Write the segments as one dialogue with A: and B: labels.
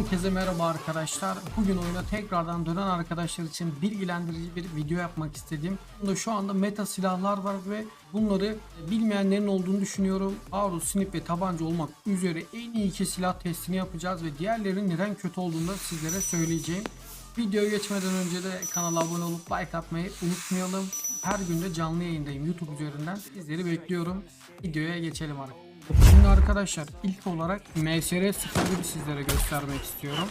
A: Herkese merhaba arkadaşlar. Bugün oyuna tekrardan dönen arkadaşlar için bilgilendirici bir video yapmak istedim. Bunda şu anda meta silahlar var ve bunları bilmeyenlerin olduğunu düşünüyorum. Arus, Snip ve tabanca olmak üzere en iyi iki silah testini yapacağız ve diğerlerinin neden kötü olduğunu da sizlere söyleyeceğim. Videoya geçmeden önce de kanala abone olup like atmayı unutmayalım. Her gün de canlı yayındayım YouTube üzerinden. Sizleri bekliyorum. Videoya geçelim arkadaşlar. Şimdi arkadaşlar ilk olarak MSR 01 sizlere göstermek istiyorum.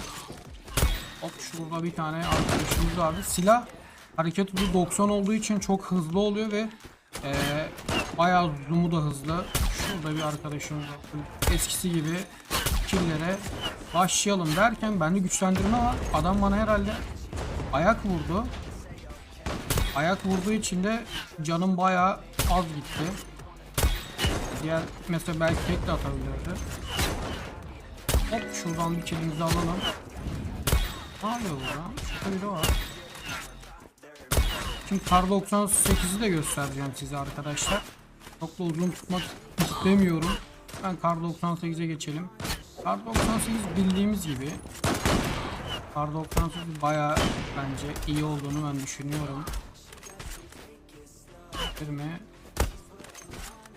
A: Hop şurada bir tane arkadaşımız vardı. Silah hareket hızı 90 olduğu için çok hızlı oluyor ve eee bayağı zoom'u da hızlı. Şurada bir arkadaşımız var. Eskisi gibi killere başlayalım derken bende güçlendirme var. Adam bana herhalde ayak vurdu. Ayak vurduğu için de canım bayağı az gitti. Diğer mesela belki tek de atabilirdi. Hop şuradan bir kilimizi alalım. Ne yapıyor burada? Şurada var. Şimdi kar 98'i de göstereceğim size arkadaşlar. Çok da uzun tutmak istemiyorum. Ben kar 98'e geçelim. Kar 98 bildiğimiz gibi. Kar 98 bayağı bence iyi olduğunu ben düşünüyorum. Bir mi?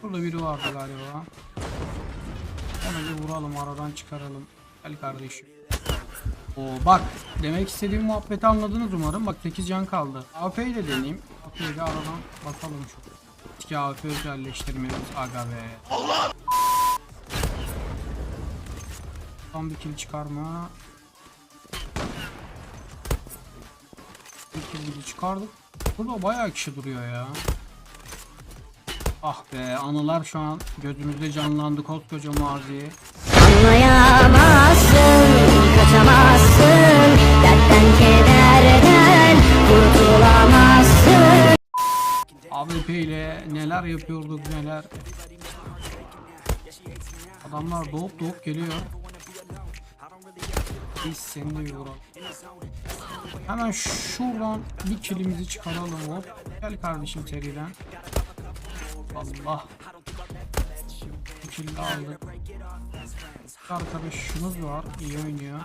A: Burada biri vardı galiba. Onu bir vuralım aradan çıkaralım. Gel kardeşim. Oo bak demek istediğim muhabbeti anladınız umarım. Bak 8 can kaldı. AP'yi de deneyeyim. AP'yi de aradan bakalım şu. İki AP özelleştirmemiz aga be. Tam bir kill çıkarma. Bir kill çıkardık. Burada bayağı kişi duruyor ya. Ah be anılar şu an gözümüzde canlandı koskoca mazi.
B: Anlayamazsın, kaçamazsın Dertten kederden kurtulamazsın
A: AWP ile neler yapıyorduk neler. Adamlar doğup doğup geliyor. Biz seni de bir vuralım. Hemen şuradan bir kilimizi çıkaralım hop. Gel kardeşim seriden. Allah. Bir kill daha aldık. Arkadaşımız var. iyi oynuyor.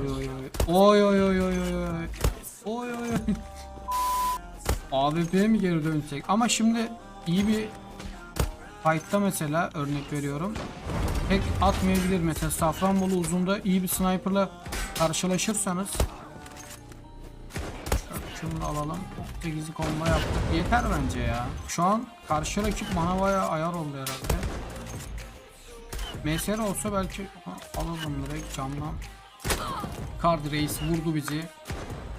A: Oy oy oy. Oy oy oy oy oy oy. Oy oy oy. AWP'ye mi geri dönsek? Ama şimdi iyi bir fight'ta mesela örnek veriyorum. Tek atmayabilir mesela Safranbolu uzunda iyi bir sniper'la karşılaşırsanız şunu da alalım. 8'i komba yaptık. Yeter bence ya. Şu an karşı rakip bana bayağı ayar oldu herhalde. MSR olsa belki ha, alırdım direkt camdan. Card Reis vurdu bizi.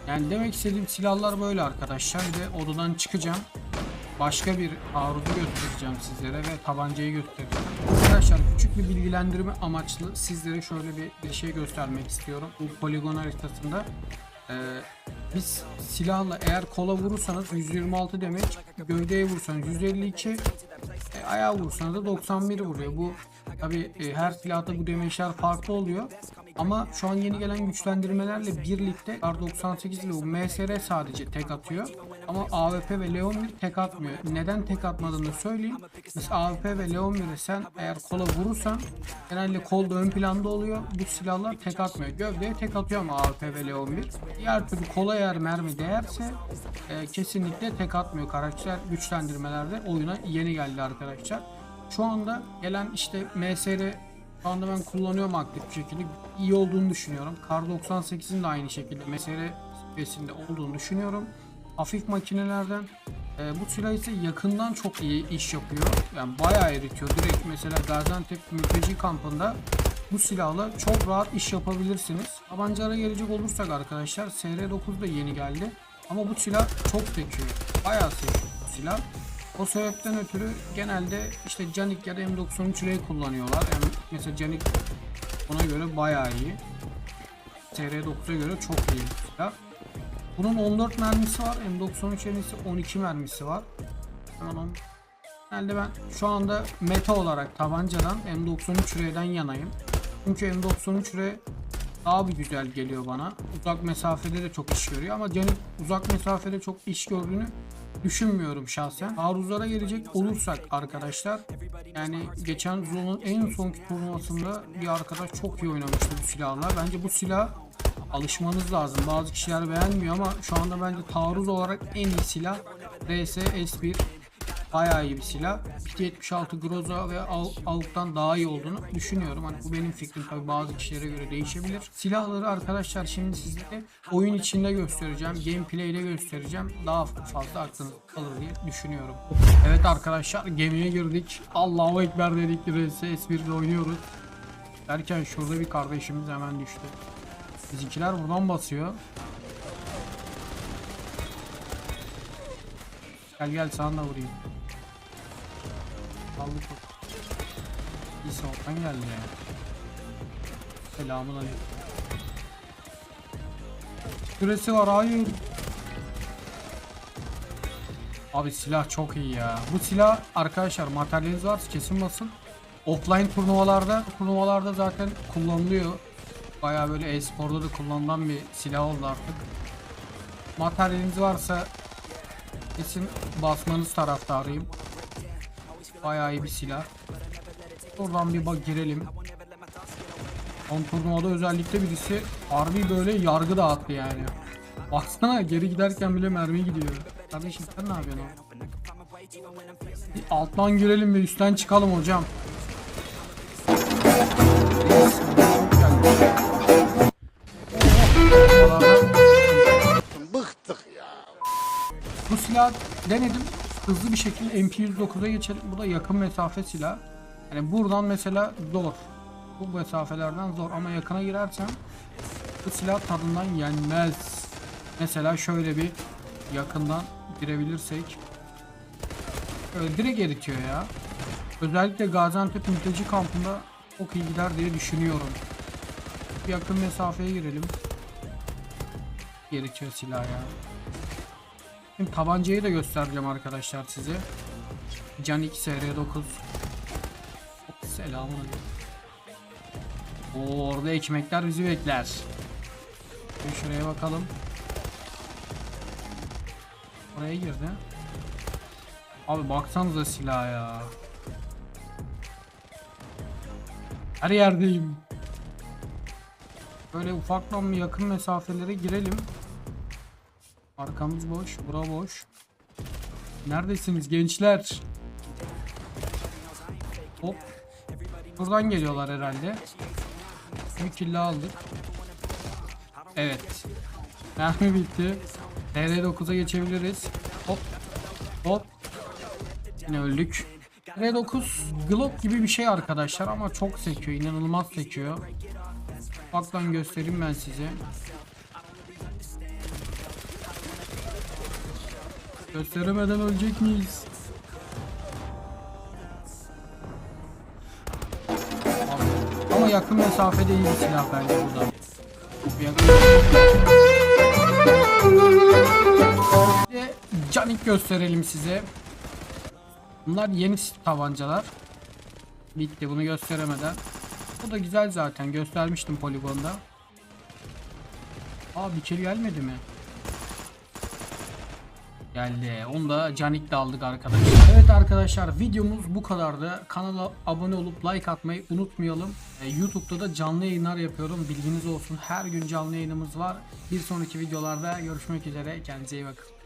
A: Yani demek istediğim silahlar böyle arkadaşlar ve odadan çıkacağım. Başka bir taarruzu göstereceğim sizlere ve tabancayı göstereceğim. Arkadaşlar küçük bir bilgilendirme amaçlı sizlere şöyle bir, bir şey göstermek istiyorum. Bu poligon haritasında ee, biz silahla eğer kola vurursanız 126 demek, gövdeye vursanız 152, e, ayağa vursanız da 91 vuruyor. Bu tabi her silahta bu demeçler farklı oluyor. Ama şu an yeni gelen güçlendirmelerle birlikte R98 ile MSR sadece tek atıyor. Ama AWP ve Leon 1 tek atmıyor. Neden tek atmadığını söyleyeyim. Mesela AWP ve Leon 1'e sen eğer kola vurursan genelde kol da ön planda oluyor. Bu silahlar tek atmıyor. Gövdeye tek atıyor ama AWP ve Leon 1. Diğer türlü kola eğer mermi değerse e, kesinlikle tek atmıyor karakter güçlendirmelerde. Oyuna yeni geldi arkadaşlar. Şu anda gelen işte MSR şu anda ben kullanıyorum aktif bir şekilde. iyi olduğunu düşünüyorum. Kar 98'in de aynı şekilde MSR seviyesinde olduğunu düşünüyorum. Hafif makinelerden e, bu silah ise yakından çok iyi iş yapıyor. Yani bayağı eritiyor. Direkt mesela Gaziantep mülteci kampında bu silahla çok rahat iş yapabilirsiniz. Tabancalara gelecek olursak arkadaşlar SR9 da yeni geldi. Ama bu silah çok sekiyor. Bayağı sekiyor bu silah. O sebepten ötürü genelde işte Canik ya da M93'ü kullanıyorlar. Yani mesela Canik ona göre bayağı iyi. TR9'a göre çok iyi bir. Bunun 14 mermisi var. M93'ün ise 12 mermisi var. Onu- Genelde ben şu anda meta olarak tabancadan M93R'den yanayım. Çünkü M93R daha bir güzel geliyor bana. Uzak mesafede de çok iş görüyor ama Canik uzak mesafede çok iş gördüğünü düşünmüyorum şahsen. Taarruzlara gelecek olursak arkadaşlar yani geçen Zon'un en sonki turnuvasında bir arkadaş çok iyi oynamıştı bu silahla. Bence bu silah alışmanız lazım. Bazı kişiler beğenmiyor ama şu anda bence taarruz olarak en iyi silah RS S1 bayağı iyi bir silah. 276 Groza ve Al- AUK'tan daha iyi olduğunu düşünüyorum. Hani bu benim fikrim tabii bazı kişilere göre değişebilir. Silahları arkadaşlar şimdi sizlere oyun içinde göstereceğim. Gameplay ile göstereceğim. Daha fazla aklınızda kalır diye düşünüyorum. Evet arkadaşlar gemiye girdik. Allahu Ekber dedik. RS S1'de oynuyoruz. Derken şurada bir kardeşimiz hemen düştü. Bizimkiler buradan basıyor. Gel gel sana da vurayım. Aldı çok. İyi soğuktan geldi ya. Selamun aleyküm. Süresi var hayır. Abi silah çok iyi ya. Bu silah arkadaşlar materyaliniz varsa kesin basın. Offline turnuvalarda turnuvalarda zaten kullanılıyor. Baya böyle e-sporda da kullanılan bir silah oldu artık. Materyaliniz varsa kesin basmanız taraftarıyım. Bayağı iyi bir silah. Oradan bir bak girelim. Son turnuvada özellikle birisi harbi böyle yargı dağıttı yani. Baksana geri giderken bile mermi gidiyor. Kardeşim sen ne yapıyorsun? Bir alttan girelim ve üstten çıkalım hocam.
C: Bıktık ya.
A: Bu silah denedim. Hızlı bir şekilde MP109'a geçelim. Bu da yakın mesafe silah. Yani buradan mesela zor. Bu mesafelerden zor ama yakına girersen bu silah tadından yenmez. Mesela şöyle bir yakından girebilirsek. Öyle direkt eritiyor ya. Özellikle Gaziantep mülteci kampında çok iyi gider diye düşünüyorum. Yakın mesafeye girelim. Eritiyor silah ya. Şimdi tabancayı da göstereceğim arkadaşlar size. Can 2 SR9. Selamun. Oo, orada ekmekler bizi bekler. Bir şuraya bakalım. Oraya girdi. Abi baksanıza silah ya. Her yerdeyim. Böyle ufaktan yakın mesafelere girelim. Arkamız boş, bura boş. Neredesiniz gençler? Hop. Buradan geliyorlar herhalde. Bir kill aldık. Evet. Mermi bitti. TR9'a geçebiliriz. Hop. Hop. Yine öldük. TR9 Glock gibi bir şey arkadaşlar ama çok sekiyor. inanılmaz sekiyor. Baktan göstereyim ben size. Gösteremeden ölecek miyiz? Ama yakın mesafede iyi bir silah bence bu da. Bir yakın- Bir de canik gösterelim size. Bunlar yeni tabancalar. Bitti bunu gösteremeden. Bu da güzel zaten göstermiştim poligonda. Aa bir kill gelmedi mi? Geldi. Onu da Canik de aldık arkadaşlar. Evet arkadaşlar videomuz bu kadardı. Kanala abone olup like atmayı unutmayalım. Ee, YouTube'da da canlı yayınlar yapıyorum. Bilginiz olsun. Her gün canlı yayınımız var. Bir sonraki videolarda görüşmek üzere. Kendinize iyi bakın.